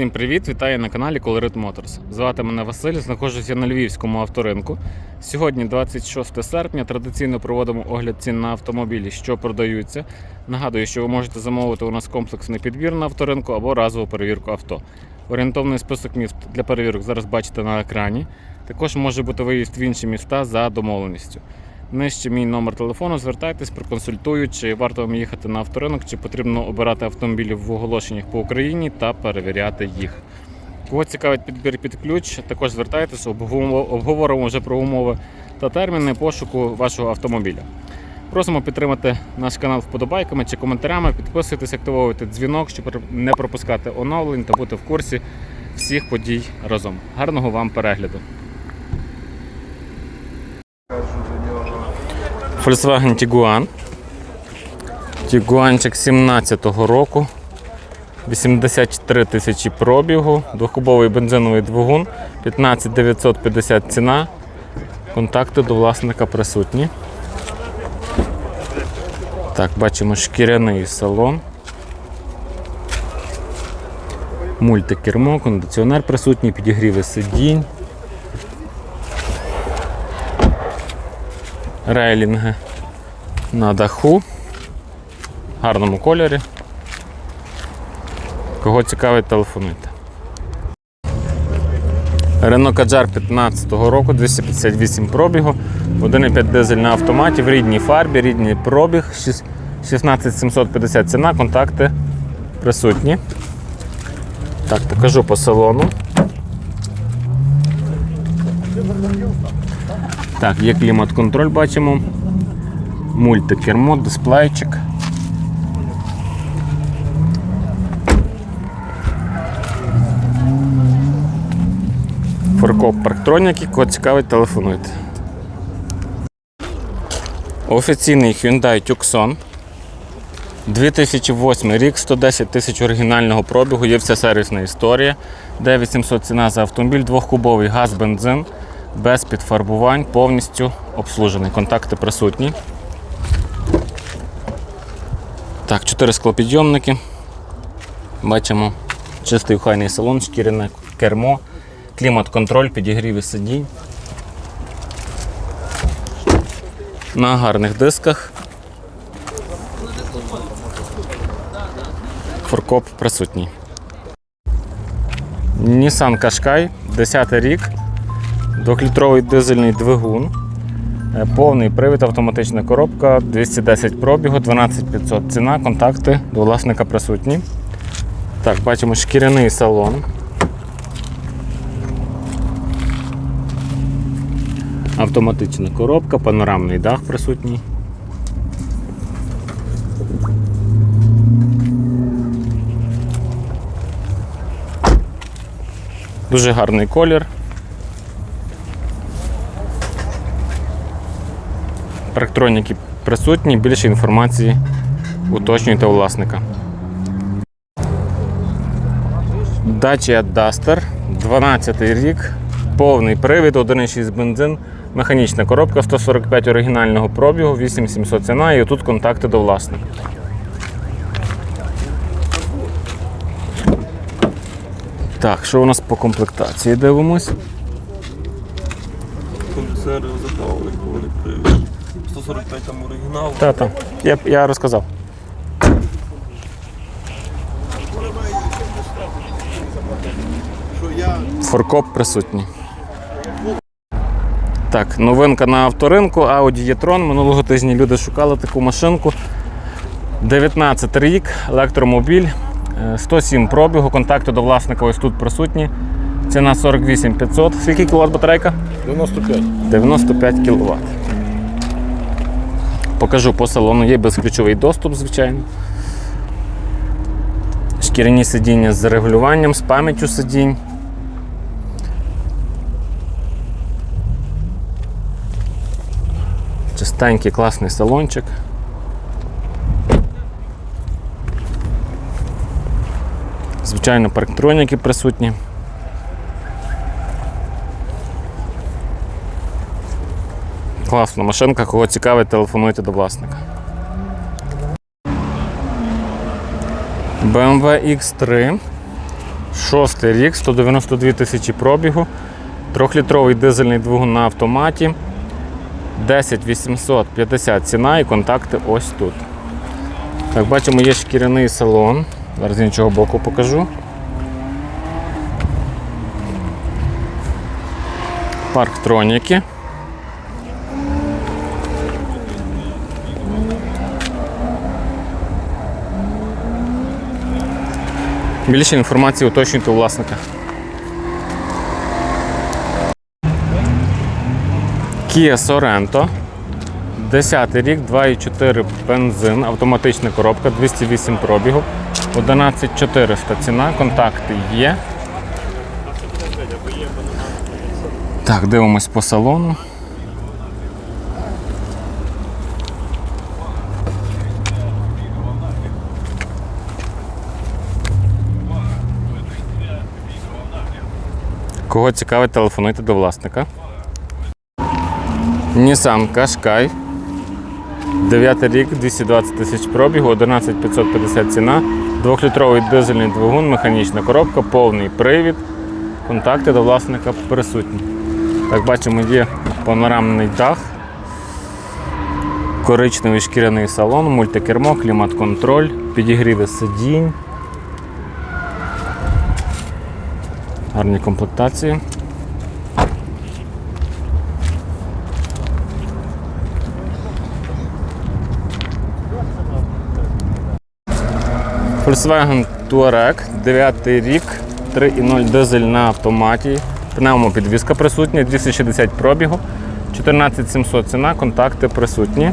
Всім привіт! Вітаю на каналі Colorit Motors. Звати мене Василь, знаходжуся на Львівському авторинку. Сьогодні, 26 серпня, традиційно проводимо огляд цін на автомобілі, що продаються. Нагадую, що ви можете замовити у нас комплексний підбір на авторинку або разову перевірку авто. Орієнтовний список міст для перевірок зараз бачите на екрані. Також може бути виїзд в інші міста за домовленістю. Нижче мій номер телефону, звертайтесь, проконсультую, чи варто вам їхати на авторинок, чи потрібно обирати автомобілі в оголошеннях по Україні та перевіряти їх. Кого цікавить підбір під ключ, також обговоримо обговоримо вже про умови та терміни пошуку вашого автомобіля. Просимо підтримати наш канал вподобайками чи коментарями, підписуйтесь, активовуйте дзвінок, щоб не пропускати оновлень та бути в курсі всіх подій разом. Гарного вам перегляду! Volkswagen Tiguan. Тігуанчик 17-го року. 83 тисячі пробігу, двохкубовий бензиновий двигун, 15 950 ціна. Контакти до власника присутні. Так, бачимо шкіряний салон. Мультикермо, кондиціонер присутній, підігріви сидінь. Рейлінги на даху в гарному кольорі. Кого цікавить, телефонуйте. Renault Kadjar 15-го року, 258 пробігу, 1,5 дизель на автоматі, в рідній фарбі, рідний пробіг, 16750 ціна, контакти присутні. Так, покажу по салону. Так, є клімат-контроль, бачимо. Мультикермо, дисплейчик. Форкоп парктроніки, кого цікавить, телефонуйте. Офіційний Hyundai Tucson. 2008 рік, 110 тисяч оригінального пробігу, є вся сервісна історія. 9800 ціна за автомобіль, двохкубовий газ, бензин без підфарбувань, повністю обслужений. Контакти присутні. Так, чотири склопідйомники. Бачимо чистий охайний салон, шкіряне кермо, клімат-контроль, підігріві сидінь. На гарних дисках. Форкоп присутній. Nissan Qashqai, 10 рік. Двохлітровий дизельний двигун, е, повний привід, автоматична коробка, 210 пробігу, 12500 ціна, контакти до власника присутні. Так, бачимо шкіряний салон. Автоматична коробка, панорамний дах присутній. Дуже гарний колір. Парктроніки присутні, більше інформації уточнюйте у власника. Dacia Duster, 12 рік, повний привід, 1,6 бензин, механічна коробка 145 оригінального пробігу, 8700 ціна і тут контакти до власника. Так, що у нас по комплектації дивимось? Кондиціонери запалені, повний привід. 145 там оригінал. Та-та, я, я розказав. Форкоп присутній. Так, новинка на авторинку Audi e-tron. Минулого тижня люди шукали таку машинку. 19 рік, електромобіль, е, 107 пробігу, контакти до власника ось тут присутні. Ціна 48 500. Скільки кіловат батарейка? 95. 95 кВт. Покажу по салону, є безключовий доступ, звичайно. Шкіряні сидіння з регулюванням, з пам'яттю сидінь. Чистенький класний салончик. Звичайно, парктроніки присутні. Класна машинка, кого цікавить, телефонуйте до власника. BMW X3 Шостий рік, 192 тисячі пробігу. Трьохлітровий дизельний двигун на автоматі. 10 850 ціна і контакти ось тут. Так, бачимо, є шкіряний салон. Зараз з іншого боку покажу. Парктроніки. Більше інформації уточнюйте у власника. Kia Sorento. 10 рік, 2,4 бензин, автоматична коробка, 208 пробігу, 11400 ціна, контакти є. Так, дивимось по салону. Кого цікавить, телефонуйте до власника. Nissan Qashqai. 9 рік, 220 тисяч пробігу, 11550 ціна, 2-літровий дизельний двигун, механічна коробка, повний привід. Контакти до власника присутні. Так, бачимо, є панорамний дах, коричневий шкіряний салон, мультикермо, клімат-контроль, підігріви сидінь. Гарні комплектації. Volkswagen Touareg, 9 рік, 3,0 дизель на автоматі. Пневмопідвізка присутня, 260 пробігу, 14700 ціна, контакти присутні.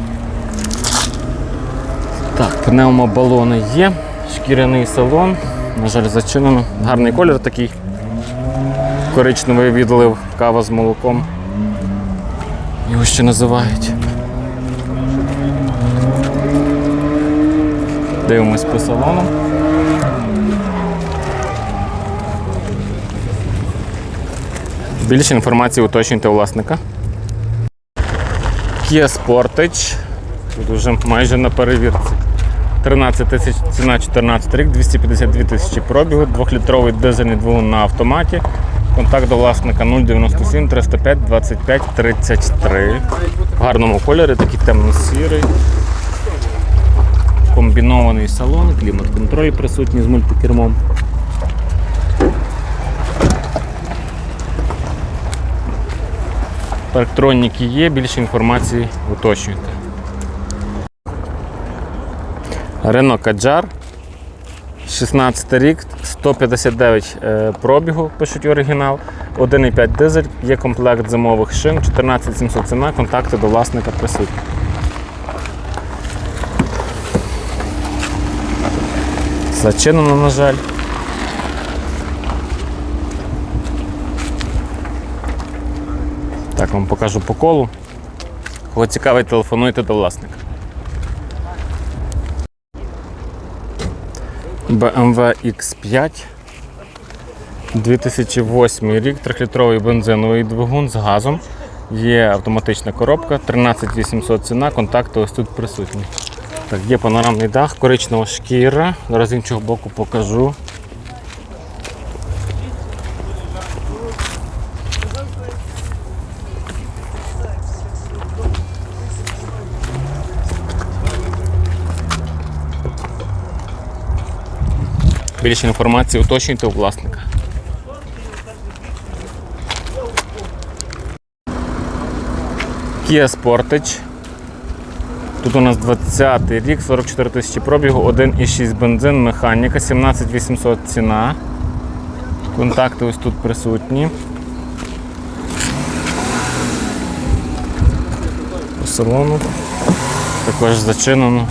Так, пневмобалони є, шкіряний салон, на жаль, зачинено. Гарний колір такий. Коричневий відлив, кава з молоком. Його ще називають. Дивимось по салону. Більше інформації уточнюйте у власника. Kia Sportage. Тут вже майже на перевірці. 13 тисяч ціна 14 рік, 252 тисячі пробігу, 2-літровий дизельний двигун на автоматі. Контакт до власника 097 305 25 33. В гарному кольорі, такий темно-сірий. Комбінований салон, клімат-контроль присутній з мультикермом. Парктроніки є, більше інформації уточнюйте. Рено Каджар. 16 рік, 159 е, пробігу, пишуть оригінал, 1,5 дизель, є комплект зимових шин, 14700 ціна, контакти до власника присутні. Зачинено, на жаль. Так, вам покажу по колу. Кого цікавить, телефонуйте до власника. BMW X5. 2008 рік, 3-літровий бензиновий двигун з газом. Є автоматична коробка, 13800 ціна, контакти ось тут присутні. Так, є панорамний дах, коричнева шкіра. Зараз з іншого боку покажу. Більше інформації уточнюйте у власника. Kia Sportage. Тут у нас 20 рік, 44 тисячі пробігу, 1,6 бензин, механіка, 17 800 ціна. Контакти ось тут присутні. По салону. Також зачинено.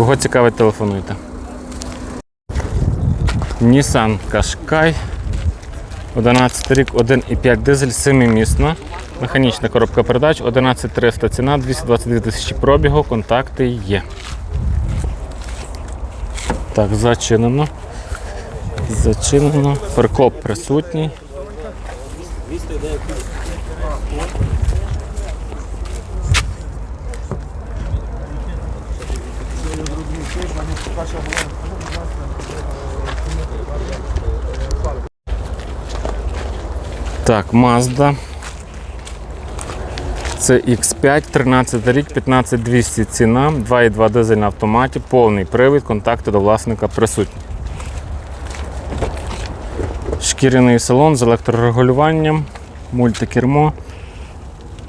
Кого цікавить, телефонуйте. Nissan Qashqai. 11 рік, 1,5 дизель, 7-місна. Механічна коробка передач, 11300 ціна, 222 тисячі пробігу, контакти є. Так, зачинено. Зачинено. Перкоп присутній. Так, Mazda. Це X5, 13 рік, 15200 ціна, 2,2 дизель на автоматі, повний привід, контакти до власника присутні. Шкіряний салон з електрорегулюванням, мультикермо,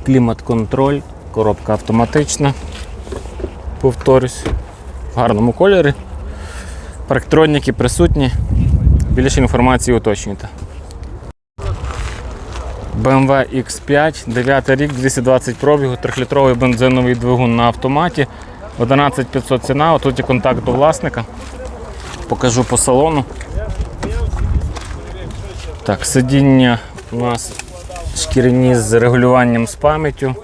клімат-контроль, коробка автоматична. Повторюсь, в гарному кольорі. Парктроніки присутні. Більше інформації уточнюйте. BMW X5, 9 рік, 220 пробігу, 3-літровий бензиновий двигун на автоматі. 11500 ціна, отут є контакт до власника. Покажу по салону. Так, сидіння у нас шкіряні з регулюванням з пам'яттю.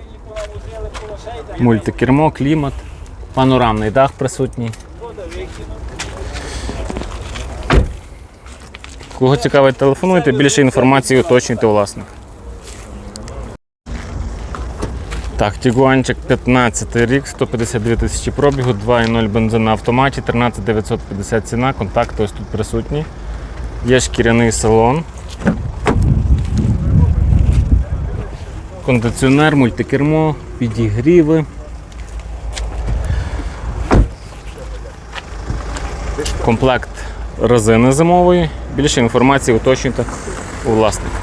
Мультикермо, клімат, панорамний дах присутній. Кого цікавить, телефонуйте, більше інформації уточнюйте у власника. Так, Тігуанчик 15 рік, 152 тисячі пробігу, 2,0 бензин на автоматі, 13 950 ціна, контакти ось тут присутні. Є шкіряний салон. Кондиціонер, мультикермо, підігріви. Комплект резини зимової. Більше інформації уточнюйте у власника.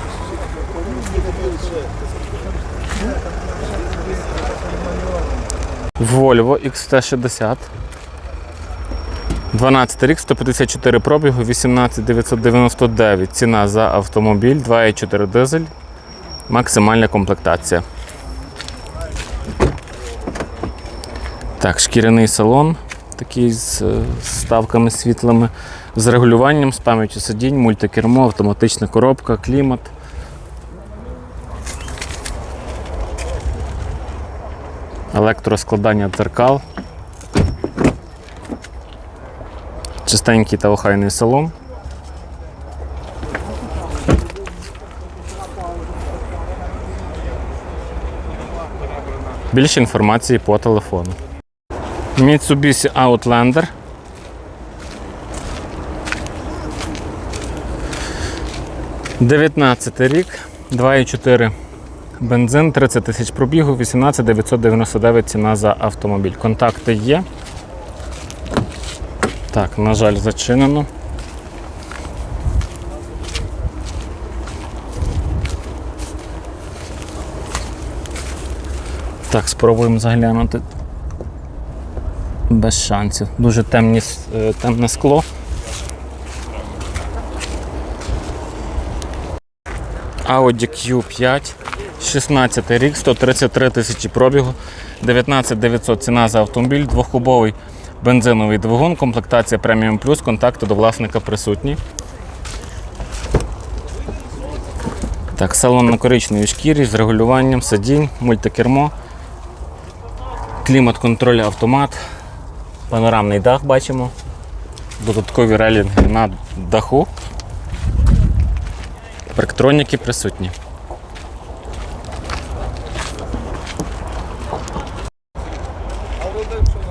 Volvo XT60. 12 рік, 154 пробігу, 18999. Ціна за автомобіль, 2,4 дизель. Максимальна комплектація. Так, шкіряний салон, такий з е, ставками світлими, з регулюванням, з пам'яттю сидінь, мультикермо, автоматична коробка, клімат. електроскладання дзеркал, чистенький та охайний салон. Більше інформації по телефону. Mitsubishi Outlander. Дев'ятнадцятий рік, 2,4 Бензин 30 тисяч пробігу, 18 999 ціна за автомобіль. Контакти є. Так, на жаль, зачинено. Так, спробуємо заглянути. Без шансів. Дуже темні, е, темне скло. Audi Q5, 16 рік, 133 тисячі пробігу, 19 900 ціна за автомобіль, двохкубовий бензиновий двигун, комплектація преміум плюс, контакти до власника присутні. Так, салон на коричневій шкірі з регулюванням сидінь, мультикермо, клімат-контроль автомат, панорамний дах бачимо, додаткові релінги на даху. Парктроніки присутні.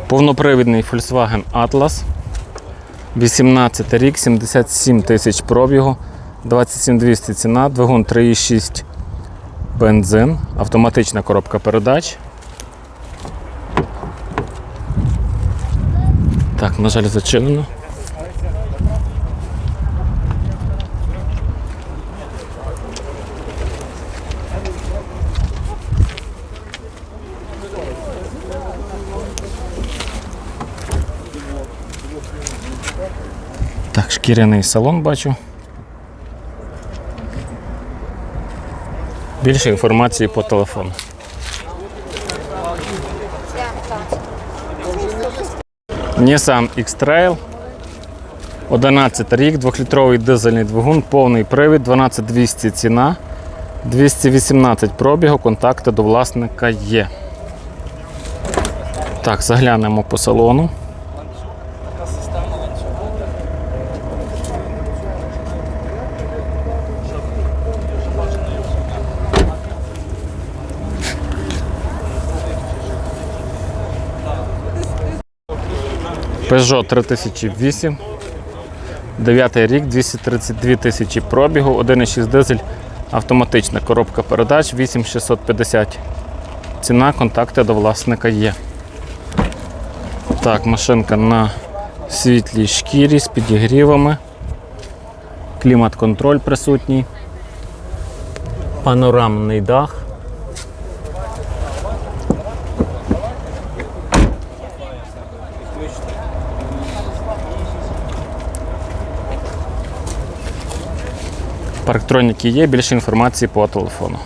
Повнопривідний Volkswagen Atlas. 18 рік, 77 тисяч пробігу, 27200 ціна, двигун 3,6 бензин, автоматична коробка передач. Так, на жаль, зачинено. Так, шкіряний салон бачу. Більше інформації по телефону. Nissan X-Trail. 11 рік, 2-літровий дизельний двигун, повний привід, 12200 ціна, 218 пробігу, контакти до власника є. Так, заглянемо по салону. Peugeot 3008. 9 рік, 232 тисячі пробігу, 1,6 дизель, автоматична коробка передач, 8650. Ціна, контакти до власника є. Так, машинка на світлій шкірі з підігрівами. Клімат-контроль присутній. Панорамний дах. Парктроніки є, більше інформації по телефону.